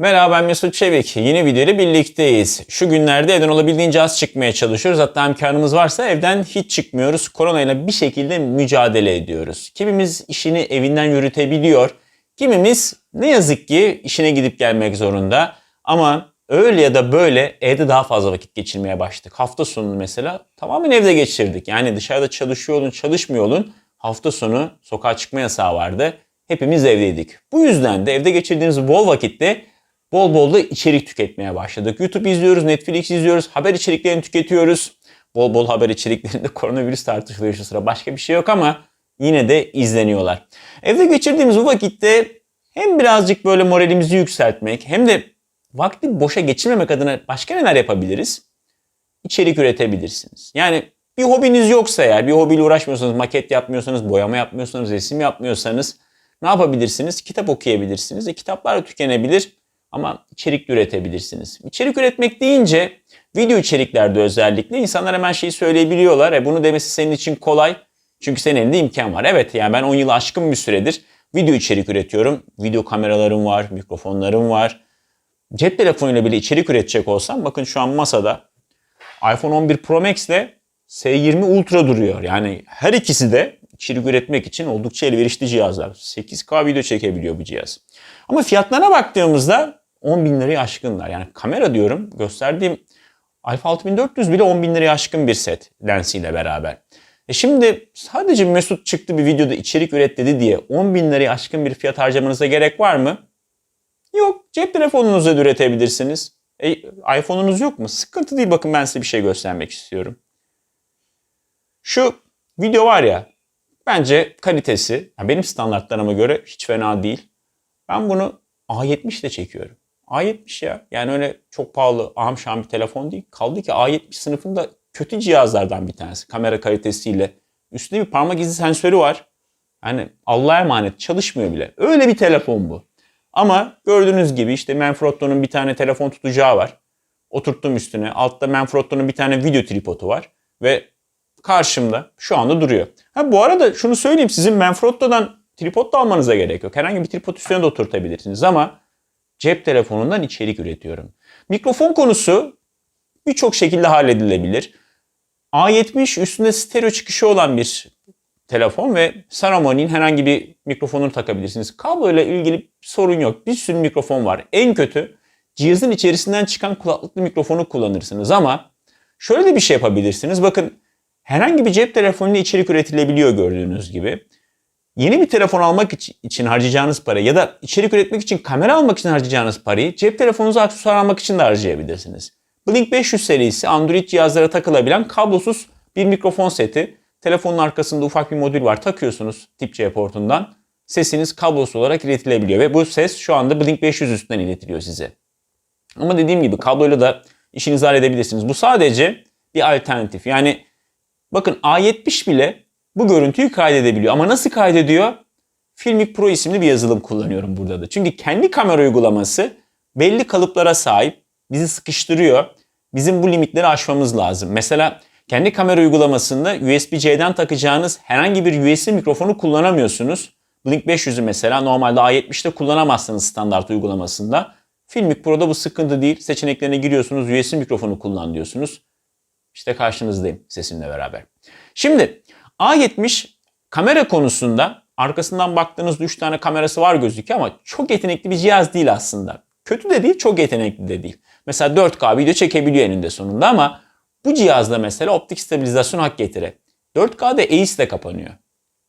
Merhaba ben Mesut Çevik. Yeni videoyla birlikteyiz. Şu günlerde evden olabildiğince az çıkmaya çalışıyoruz. Hatta imkanımız varsa evden hiç çıkmıyoruz. Koronayla bir şekilde mücadele ediyoruz. Kimimiz işini evinden yürütebiliyor. Kimimiz ne yazık ki işine gidip gelmek zorunda. Ama öyle ya da böyle evde daha fazla vakit geçirmeye başladık. Hafta sonunu mesela tamamen evde geçirdik. Yani dışarıda çalışıyor olun, çalışmıyor olun. Hafta sonu sokağa çıkma yasağı vardı. Hepimiz evdeydik. Bu yüzden de evde geçirdiğimiz bol vakitte bol bol da içerik tüketmeye başladık. YouTube izliyoruz, Netflix izliyoruz, haber içeriklerini tüketiyoruz. Bol bol haber içeriklerinde koronavirüs tartışılıyor şu sıra. Başka bir şey yok ama yine de izleniyorlar. Evde geçirdiğimiz bu vakitte hem birazcık böyle moralimizi yükseltmek hem de vakti boşa geçirmemek adına başka neler yapabiliriz? İçerik üretebilirsiniz. Yani bir hobiniz yoksa eğer, bir hobiyle uğraşmıyorsanız, maket yapmıyorsanız, boyama yapmıyorsanız, resim yapmıyorsanız ne yapabilirsiniz? Kitap okuyabilirsiniz. E, kitaplar da tükenebilir ama içerik üretebilirsiniz. İçerik üretmek deyince video içeriklerde özellikle insanlar hemen şeyi söyleyebiliyorlar. E bunu demesi senin için kolay. Çünkü senin elinde imkan var. Evet yani ben 10 yıl aşkın bir süredir video içerik üretiyorum. Video kameralarım var, mikrofonlarım var. Cep telefonuyla bile içerik üretecek olsam bakın şu an masada iPhone 11 Pro Max ile S20 Ultra duruyor. Yani her ikisi de içerik üretmek için oldukça elverişli cihazlar. 8K video çekebiliyor bu cihaz. Ama fiyatlarına baktığımızda 10 bin lirayı aşkınlar. Yani kamera diyorum gösterdiğim Alpha 6400 bile 10 bin liraya aşkın bir set lensiyle beraber. E şimdi sadece Mesut çıktı bir videoda içerik üret dedi diye 10 bin liraya aşkın bir fiyat harcamanıza gerek var mı? Yok. Cep telefonunuzla da üretebilirsiniz. E, iPhone'unuz yok mu? Sıkıntı değil. Bakın ben size bir şey göstermek istiyorum. Şu video var ya bence kalitesi yani benim standartlarıma göre hiç fena değil. Ben bunu A70 ile çekiyorum. A70 ya. Yani öyle çok pahalı aham bir telefon değil. Kaldı ki A70 sınıfında kötü cihazlardan bir tanesi. Kamera kalitesiyle. Üstünde bir parmak izi sensörü var. Yani Allah'a emanet çalışmıyor bile. Öyle bir telefon bu. Ama gördüğünüz gibi işte Manfrotto'nun bir tane telefon tutacağı var. Oturttum üstüne. Altta Manfrotto'nun bir tane video tripodu var. Ve karşımda şu anda duruyor. Ha bu arada şunu söyleyeyim sizin Manfrotto'dan tripod da almanıza gerek yok. Herhangi bir tripod üstüne de oturtabilirsiniz ama cep telefonundan içerik üretiyorum. Mikrofon konusu birçok şekilde halledilebilir. A70 üstünde stereo çıkışı olan bir telefon ve Saramone'in herhangi bir mikrofonunu takabilirsiniz. Kablo ile ilgili sorun yok. Bir sürü mikrofon var. En kötü cihazın içerisinden çıkan kulaklıklı mikrofonu kullanırsınız ama şöyle de bir şey yapabilirsiniz. Bakın herhangi bir cep telefonuyla içerik üretilebiliyor gördüğünüz gibi. Yeni bir telefon almak için harcayacağınız para ya da içerik üretmek için kamera almak için harcayacağınız parayı cep telefonunuza aksesuar almak için de harcayabilirsiniz. Blink 500 serisi Android cihazlara takılabilen kablosuz bir mikrofon seti. Telefonun arkasında ufak bir modül var. Takıyorsunuz tip C portundan. Sesiniz kablosuz olarak iletilebiliyor ve bu ses şu anda Blink 500 üstünden iletiliyor size. Ama dediğim gibi kabloyla da işinizi halledebilirsiniz. Bu sadece bir alternatif. Yani bakın A70 bile bu görüntüyü kaydedebiliyor. Ama nasıl kaydediyor? Filmic Pro isimli bir yazılım kullanıyorum burada da. Çünkü kendi kamera uygulaması belli kalıplara sahip. Bizi sıkıştırıyor. Bizim bu limitleri aşmamız lazım. Mesela kendi kamera uygulamasında USB-C'den takacağınız herhangi bir USB mikrofonu kullanamıyorsunuz. Blink 500'ü mesela normalde A70'te kullanamazsınız standart uygulamasında. Filmic Pro'da bu sıkıntı değil. Seçeneklerine giriyorsunuz, USB mikrofonu kullan diyorsunuz. İşte karşınızdayım sesimle beraber. Şimdi A70 kamera konusunda arkasından baktığınızda 3 tane kamerası var gözüküyor ama çok yetenekli bir cihaz değil aslında. Kötü de değil, çok yetenekli de değil. Mesela 4K video çekebiliyor eninde sonunda ama bu cihazda mesela optik stabilizasyon hak getire. 4K'da AIS de kapanıyor.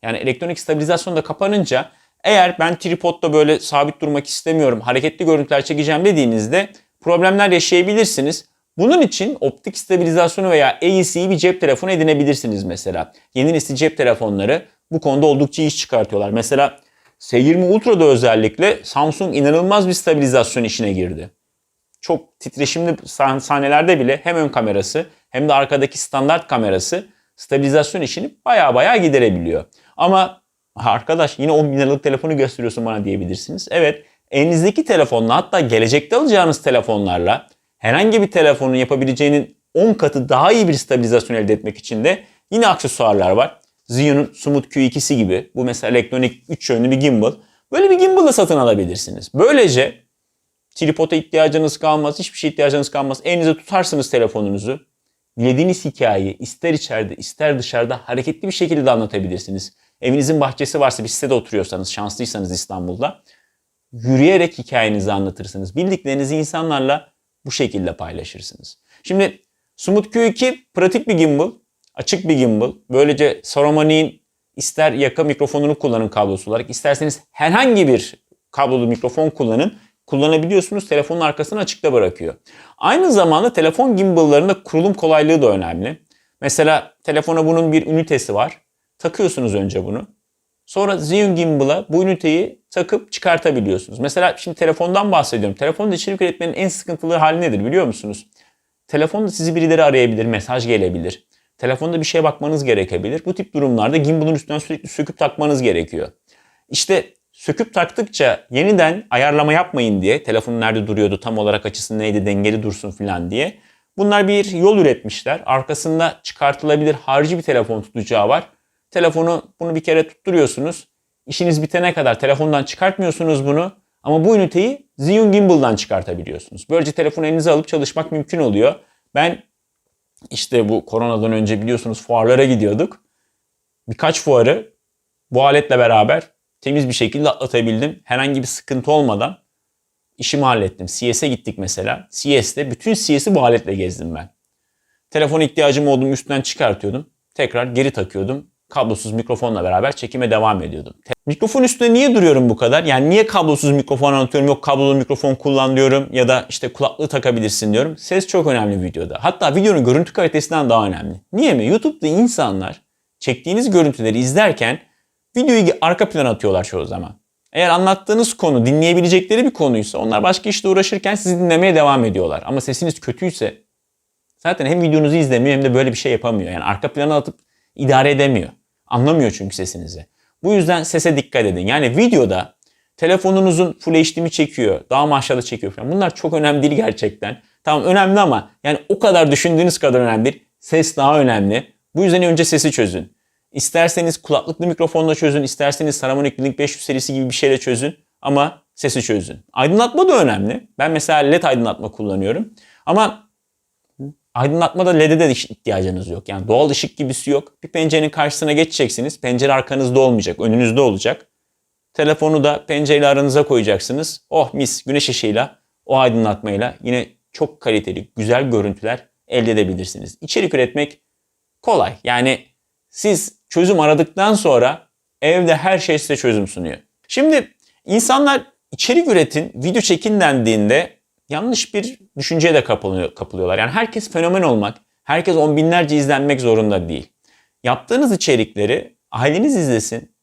Yani elektronik stabilizasyon da kapanınca eğer ben tripodda böyle sabit durmak istemiyorum, hareketli görüntüler çekeceğim dediğinizde problemler yaşayabilirsiniz. Bunun için optik stabilizasyonu veya AEC'yi bir cep telefonu edinebilirsiniz mesela. Yeni nesil cep telefonları bu konuda oldukça iş çıkartıyorlar. Mesela S20 Ultra'da özellikle Samsung inanılmaz bir stabilizasyon işine girdi. Çok titreşimli sahnelerde bile hem ön kamerası hem de arkadaki standart kamerası stabilizasyon işini baya baya giderebiliyor. Ama arkadaş yine 10 bin liralık telefonu gösteriyorsun bana diyebilirsiniz. Evet elinizdeki telefonla hatta gelecekte alacağınız telefonlarla herhangi bir telefonun yapabileceğinin 10 katı daha iyi bir stabilizasyon elde etmek için de yine aksesuarlar var. Zhiyun'un Sumut Q2'si gibi. Bu mesela elektronik 3 yönlü bir gimbal. Böyle bir gimbal da satın alabilirsiniz. Böylece Tripoda ihtiyacınız kalmaz, hiçbir şey ihtiyacınız kalmaz. Elinize tutarsınız telefonunuzu. Dilediğiniz hikayeyi ister içeride ister dışarıda hareketli bir şekilde anlatabilirsiniz. Evinizin bahçesi varsa bir sitede oturuyorsanız, şanslıysanız İstanbul'da yürüyerek hikayenizi anlatırsınız. Bildiklerinizi insanlarla bu şekilde paylaşırsınız. Şimdi Sumut Q2 pratik bir gimbal, açık bir gimbal. Böylece Saruman'in ister yaka mikrofonunu kullanın kablosu olarak, isterseniz herhangi bir kablolu mikrofon kullanın. Kullanabiliyorsunuz. Telefonun arkasını açıkta bırakıyor. Aynı zamanda telefon gimballarında kurulum kolaylığı da önemli. Mesela telefona bunun bir ünitesi var. Takıyorsunuz önce bunu. Sonra Zhiyun Gimbal'a bu üniteyi takıp çıkartabiliyorsunuz. Mesela şimdi telefondan bahsediyorum. Telefonda içerik üretmenin en sıkıntılı hali nedir biliyor musunuz? Telefonda sizi birileri arayabilir, mesaj gelebilir. Telefonda bir şeye bakmanız gerekebilir. Bu tip durumlarda gimbal'ın üstünden sürekli söküp takmanız gerekiyor. İşte söküp taktıkça yeniden ayarlama yapmayın diye telefonun nerede duruyordu, tam olarak açısı neydi, dengeli dursun falan diye. Bunlar bir yol üretmişler. Arkasında çıkartılabilir harici bir telefon tutacağı var. Telefonu bunu bir kere tutturuyorsunuz. İşiniz bitene kadar telefondan çıkartmıyorsunuz bunu. Ama bu üniteyi Zhiyun Gimbal'dan çıkartabiliyorsunuz. Böylece telefonu elinize alıp çalışmak mümkün oluyor. Ben işte bu koronadan önce biliyorsunuz fuarlara gidiyorduk. Birkaç fuarı bu aletle beraber temiz bir şekilde atlatabildim. Herhangi bir sıkıntı olmadan işimi hallettim. CS'e gittik mesela. CS'te bütün CS'i bu aletle gezdim ben. Telefona ihtiyacım olduğum üstünden çıkartıyordum. Tekrar geri takıyordum kablosuz mikrofonla beraber çekime devam ediyordum. Mikrofon üstünde niye duruyorum bu kadar? Yani niye kablosuz mikrofon anlatıyorum? Yok kablolu mikrofon kullan diyorum ya da işte kulaklığı takabilirsin diyorum. Ses çok önemli videoda. Hatta videonun görüntü kalitesinden daha önemli. Niye mi? YouTube'da insanlar çektiğiniz görüntüleri izlerken videoyu arka plana atıyorlar çoğu zaman. Eğer anlattığınız konu dinleyebilecekleri bir konuysa onlar başka işte uğraşırken sizi dinlemeye devam ediyorlar. Ama sesiniz kötüyse zaten hem videonuzu izlemiyor hem de böyle bir şey yapamıyor. Yani arka plana atıp idare edemiyor. Anlamıyor çünkü sesinizi. Bu yüzden sese dikkat edin. Yani videoda telefonunuzun Full HD mi çekiyor, daha mı aşağıda çekiyor falan. Bunlar çok önemli değil gerçekten. Tamam önemli ama yani o kadar düşündüğünüz kadar önemli değil. Ses daha önemli. Bu yüzden önce sesi çözün. İsterseniz kulaklıklı mikrofonla çözün, isterseniz Saramonic Blink 500 serisi gibi bir şeyle çözün ama sesi çözün. Aydınlatma da önemli. Ben mesela LED aydınlatma kullanıyorum. Ama aydınlatmada LED'e de ihtiyacınız yok. Yani doğal ışık gibisi yok. Bir pencerenin karşısına geçeceksiniz. Pencere arkanızda olmayacak, önünüzde olacak. Telefonu da pencereyle aranıza koyacaksınız. Oh mis güneş ışığıyla, o aydınlatmayla yine çok kaliteli, güzel görüntüler elde edebilirsiniz. İçerik üretmek kolay. Yani siz çözüm aradıktan sonra evde her şey size çözüm sunuyor. Şimdi insanlar içerik üretin, video çekin dendiğinde yanlış bir düşünceye de kapılıyor, kapılıyorlar. Yani herkes fenomen olmak, herkes on binlerce izlenmek zorunda değil. Yaptığınız içerikleri aileniz izlesin.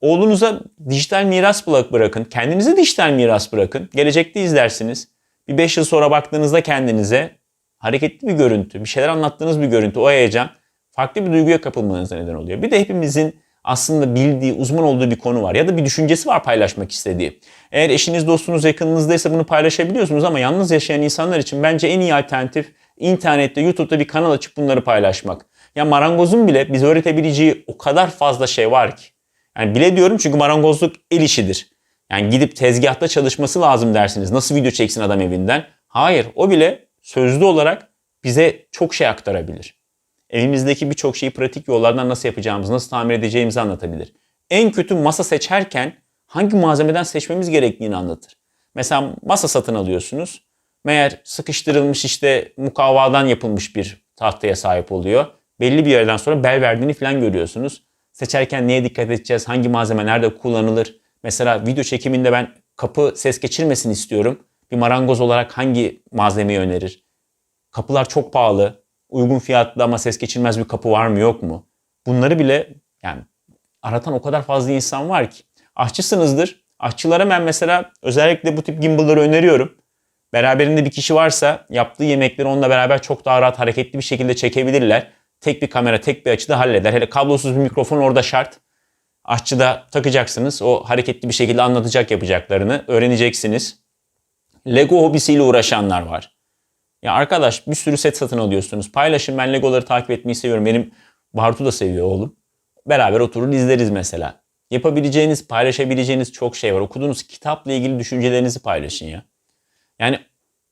Oğlunuza dijital miras bırakın. Kendinize dijital miras bırakın. Gelecekte izlersiniz. Bir 5 yıl sonra baktığınızda kendinize hareketli bir görüntü, bir şeyler anlattığınız bir görüntü, o heyecan farklı bir duyguya kapılmanıza neden oluyor. Bir de hepimizin aslında bildiği, uzman olduğu bir konu var ya da bir düşüncesi var paylaşmak istediği. Eğer eşiniz, dostunuz, yakınınızdaysa bunu paylaşabiliyorsunuz ama yalnız yaşayan insanlar için bence en iyi alternatif internette, YouTube'da bir kanal açıp bunları paylaşmak. Ya marangozun bile bize öğretebileceği o kadar fazla şey var ki. Yani bile diyorum çünkü marangozluk el işidir. Yani gidip tezgahta çalışması lazım dersiniz. Nasıl video çeksin adam evinden? Hayır, o bile sözlü olarak bize çok şey aktarabilir evimizdeki birçok şeyi pratik yollardan nasıl yapacağımızı, nasıl tamir edeceğimizi anlatabilir. En kötü masa seçerken hangi malzemeden seçmemiz gerektiğini anlatır. Mesela masa satın alıyorsunuz. Meğer sıkıştırılmış işte mukavvadan yapılmış bir tahtaya sahip oluyor. Belli bir yerden sonra bel verdiğini falan görüyorsunuz. Seçerken neye dikkat edeceğiz, hangi malzeme nerede kullanılır? Mesela video çekiminde ben kapı ses geçirmesin istiyorum. Bir marangoz olarak hangi malzemeyi önerir? Kapılar çok pahalı uygun fiyatlı ama ses geçirmez bir kapı var mı yok mu? Bunları bile yani aratan o kadar fazla insan var ki. Aşçısınızdır. Aşçılara ben mesela özellikle bu tip gimbal'ları öneriyorum. Beraberinde bir kişi varsa yaptığı yemekleri onunla beraber çok daha rahat hareketli bir şekilde çekebilirler. Tek bir kamera, tek bir açıda halleder. Hele kablosuz bir mikrofon orada şart. Aşçıda takacaksınız. O hareketli bir şekilde anlatacak yapacaklarını öğreneceksiniz. Lego hobisiyle uğraşanlar var. Ya arkadaş bir sürü set satın alıyorsunuz. Paylaşın ben Legoları takip etmeyi seviyorum. Benim Bartu da seviyor oğlum. Beraber oturur izleriz mesela. Yapabileceğiniz, paylaşabileceğiniz çok şey var. Okuduğunuz kitapla ilgili düşüncelerinizi paylaşın ya. Yani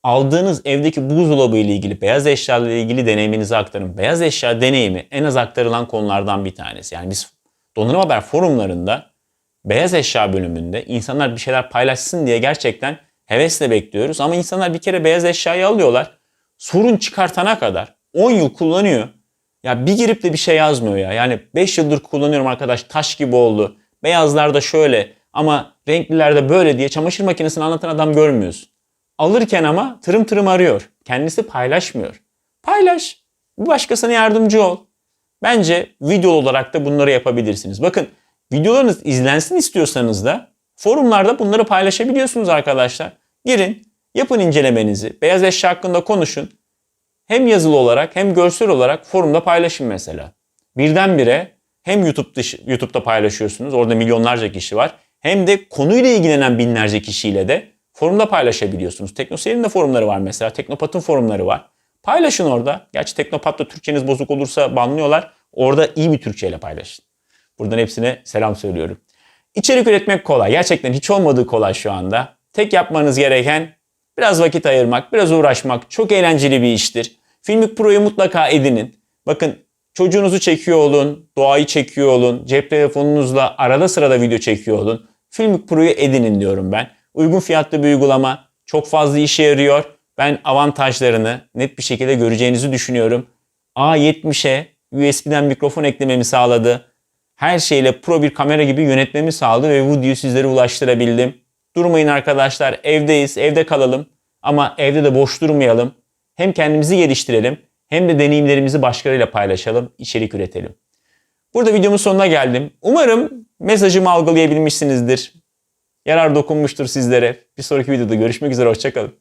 aldığınız evdeki buzdolabı ile ilgili, beyaz eşya ile ilgili deneyiminizi aktarın. Beyaz eşya deneyimi en az aktarılan konulardan bir tanesi. Yani biz Donanım Haber forumlarında beyaz eşya bölümünde insanlar bir şeyler paylaşsın diye gerçekten hevesle bekliyoruz. Ama insanlar bir kere beyaz eşyayı alıyorlar. Sorun çıkartana kadar 10 yıl kullanıyor. Ya bir girip de bir şey yazmıyor ya. Yani 5 yıldır kullanıyorum arkadaş taş gibi oldu. Beyazlar da şöyle ama renkliler de böyle diye çamaşır makinesini anlatan adam görmüyorsun. Alırken ama tırım tırım arıyor. Kendisi paylaşmıyor. Paylaş. Bir başkasına yardımcı ol. Bence video olarak da bunları yapabilirsiniz. Bakın videolarınız izlensin istiyorsanız da forumlarda bunları paylaşabiliyorsunuz arkadaşlar. Girin, yapın incelemenizi, beyaz eşya hakkında konuşun. Hem yazılı olarak hem görsel olarak forumda paylaşın mesela. Birdenbire hem YouTube dışı, YouTube'da paylaşıyorsunuz. Orada milyonlarca kişi var. Hem de konuyla ilgilenen binlerce kişiyle de forumda paylaşabiliyorsunuz. Teknoseyir'in de forumları var mesela. Teknopat'ın forumları var. Paylaşın orada. Gerçi Teknopat'ta Türkçeniz bozuk olursa banlıyorlar. Orada iyi bir Türkçeyle paylaşın. Buradan hepsine selam söylüyorum. İçerik üretmek kolay. Gerçekten hiç olmadığı kolay şu anda. Tek yapmanız gereken biraz vakit ayırmak, biraz uğraşmak. Çok eğlenceli bir iştir. Filmik Pro'yu mutlaka edinin. Bakın çocuğunuzu çekiyor olun, doğayı çekiyor olun, cep telefonunuzla arada sırada video çekiyor olun. Filmik Pro'yu edinin diyorum ben. Uygun fiyatlı bir uygulama, çok fazla işe yarıyor. Ben avantajlarını net bir şekilde göreceğinizi düşünüyorum. A70'e USB'den mikrofon eklememi sağladı. Her şeyle pro bir kamera gibi yönetmemi sağladı ve videoyu sizlere ulaştırabildim. Durmayın arkadaşlar, evdeyiz, evde kalalım. Ama evde de boş durmayalım. Hem kendimizi geliştirelim hem de deneyimlerimizi başkalarıyla paylaşalım, içerik üretelim. Burada videomun sonuna geldim. Umarım mesajımı algılayabilmişsinizdir. Yarar dokunmuştur sizlere. Bir sonraki videoda görüşmek üzere, hoşçakalın.